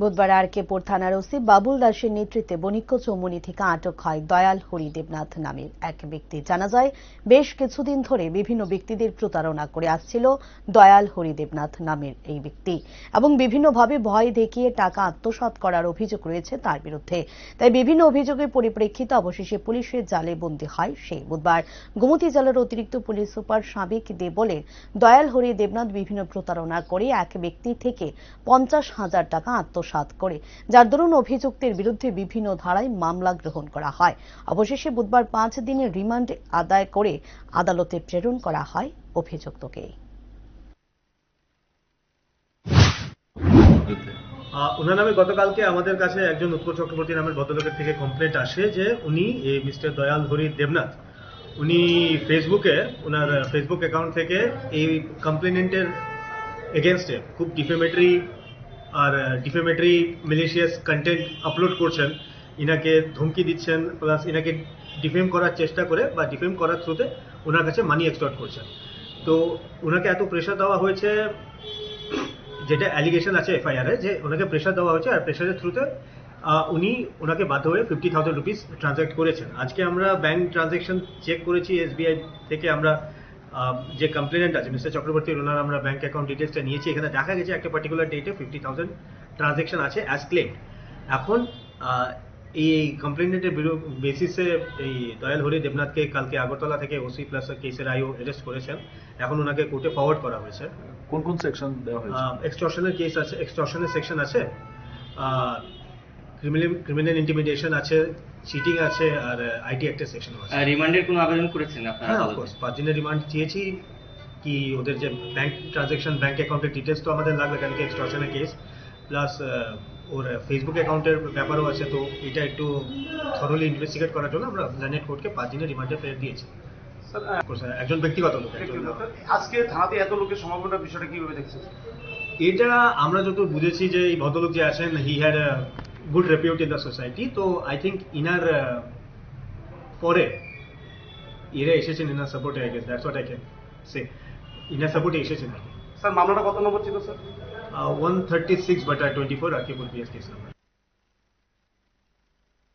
বুধবার আর কে পুর থানার ওসি বাবুল দাসের নেতৃত্বে বণিক্য চৌমনি থেকে আটক হয় দয়াল হরি দেবনাথ নামের এক ব্যক্তি। জানা যায়, বেশ কিছুদিন ধরে বিভিন্ন ব্যক্তিদের প্রতারণা করে আসছিল দয়াল হরি দেবনাথ নামের এই ব্যক্তি এবং বিভিন্নভাবে ভয় দেখিয়ে টাকা আত্মসাৎ করার অভিযোগ রয়েছে তার বিরুদ্ধে। তাই বিভিন্ন অভিযোগের পরিপ্রেক্ষিতে অবশেষে পুলিশের জালে বন্দী হয় সে। বুধবার গোমতী জেলার অতিরিক্ত পুলিশ সুপার সাবেক দে বলে দয়াল হরি দেবনাথ বিভিন্ন প্রতারণা করে এক ব্যক্তি থেকে পঞ্চাশ হাজার টাকা আত্মসাৎ করে, যার দরুন অভিযুক্তের বিরুদ্ধে বিভিন্ন ধারায় মামলা গ্রহণ করা হয়। অবশেষে বুধবার পাঁচ দিনের রিমান্ড আদায় করে আদালতে প্রেরণ করা হয় অভিযুক্তকে। ওনার নামে গতকালকে আমাদের কাছে একজন উৎপল চক্রবর্তী নামের ভদ্রলোকের থেকে কমপ্লেন্ট আসে যে উনি এই মিস্টার দয়াল হরি দেবনাথ, উনি ফেসবুকে, ওনার ফেসবুক অ্যাকাউন্ট থেকে এই কমপ্লেনেন্টের এগেনস্টে খুব ডিফেমেটরি আর ডিফেমেটরি মিলিশিয়াস কন্টেন্ট আপলোড করছেন। ইনাকে ধমকি দিচ্ছেন প্লাস ইনাকে ডিফেম করার চেষ্টা করে বা ডিফেম করার থ্রুতে ওনার কাছে মানি এক্সটর্ট করছেন। তো ওনাকে এত প্রেশার দেওয়া হয়েছে, যেটা অ্যালিগেশন আছে এফআইআর যে ওনাকে প্রেশার দেওয়া হয়েছে আর প্রেশারের থ্রুতে উনি ওনাকে বাধ্য হয়ে ফিফটি থাউজেন্ড রুপিস ট্রানজ্যাক্ট করেছেন। আজকে আমরা ব্যাংক ট্রানজ্যাকশন চেক করেছি এসবিআই থেকে আমরা যে কমপ্লেনেন্ট আছে মিস্টার চক্রবর্তী ওনার আমরা ব্যাংক অ্যাকাউন্ট ডিটেলসটা নিয়েছি। এখানে দেখা গেছে একটা পার্টিকুলার ডেটে ফিফটি থাউজেন্ড ট্রানজ্যাকশন আছে অ্যাজ ক্লেম এখন এই কমপ্লেনেন্টের বেসিসে এই দয়াল হরি দেবনাথকে কালকে আগরতলা থেকে ওসি প্লাস কেসের আইও অ্যারেস্ট করেছেন। এখন ওনাকে কোর্টে ফরওয়ার্ড করা হয়েছে। কোন কোন সেকশন দেওয়া হয়েছে? এক্সটর্শনের কেস আছে এক্সটর্শনের সেকশন আছে। ক্রিমিনাল ক্রিমিনাল ইন্টিমিডেশন আছে চিটিং আছে আর আইটি অ্যাক্টের সেকশন আছে। রিমান্ডের কোনো আবেদন করেছেন আপনারা হ্যাঁ অফকোর্স পাঁচ দিনের রিমান্ড চেয়েছি। কি ওদের যে ব্যাংক ট্রানজ্যাকশন ব্যাংক অ্যাকাউন্টের ডিটেলস তো আমাদের লাগবে কারণ কি এক্সটর্শনের কেস প্লাস ওর ফেসবুক অ্যাকাউন্টের ব্যাপারও আছে তো এটা একটু থরলি ইনভেস্টিগেট করার জন্য আমরা ল্যান্ডেড কোর্টকে পাঁচ দিনের রিমান্ডে ফেরত দিয়েছি। স্যার একজন ব্যক্তিগত লোক আজকে থানাতে এত লোকের সমাগমটার বিষয়টা কীভাবে দেখছেন? এটা আমরা যত বুঝেছি যে এই ভদ্রলোক যে আছেন he had good repute in the society তো আই থিঙ্ক uh, foray, এরা এসেছেন ইনার সাপোর্টে I guess that's what I can say inner সাপোর্টে এসেছেন আর স্যার মামলাটা কত নম্বর ছিল স্যার ওয়ান থার্টি সিক্স বাটা twenty four Akipur BS case number